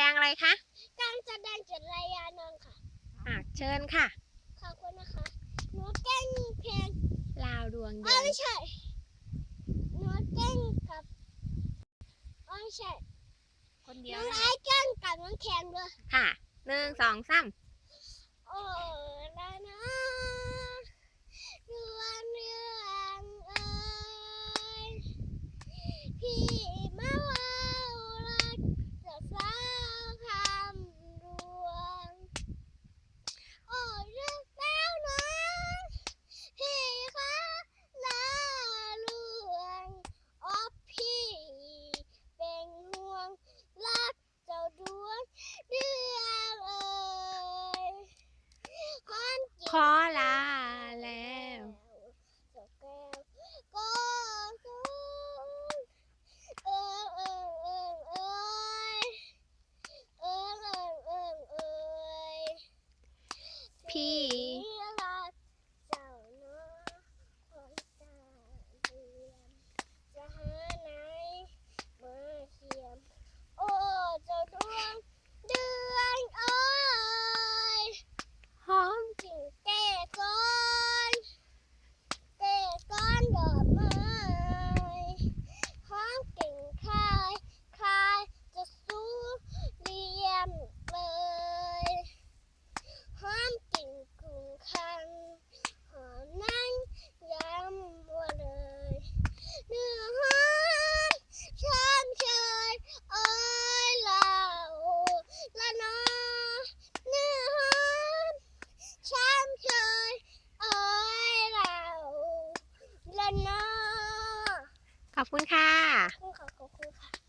ดงอะไรคะ การแสดงจุดรายานนท์ค่ะ อะเชิญค่ะ ขอบคุณนะคะ หนูเต้นเพลงลาวดวงอ๋เดืออนไม่ใช่ หนูเต้นกับอ๋อไม่ใช่คนเดีน้ยวองนะไอ้เต้นกับน้องแคนด้วย ค่ะหนึ่งสองสาม โอ้ละนะดวงเรืองเอ้ยพี่มาว่ารักจะสาวคำดวง โอ้เลือกแล้วนะพี่คะลาลวงอ๋อพี่เป็นห่วงรักเจ้าดวง เดือนเอ่ยความจริงขอลาแล้วจ้าแก้วก็สูงเอิงเอิงเอิงเอ้ยเอิงเอิงเอิงเอ้ยพี่ ขอบคุณค่ะ ขอบคุณค่ะ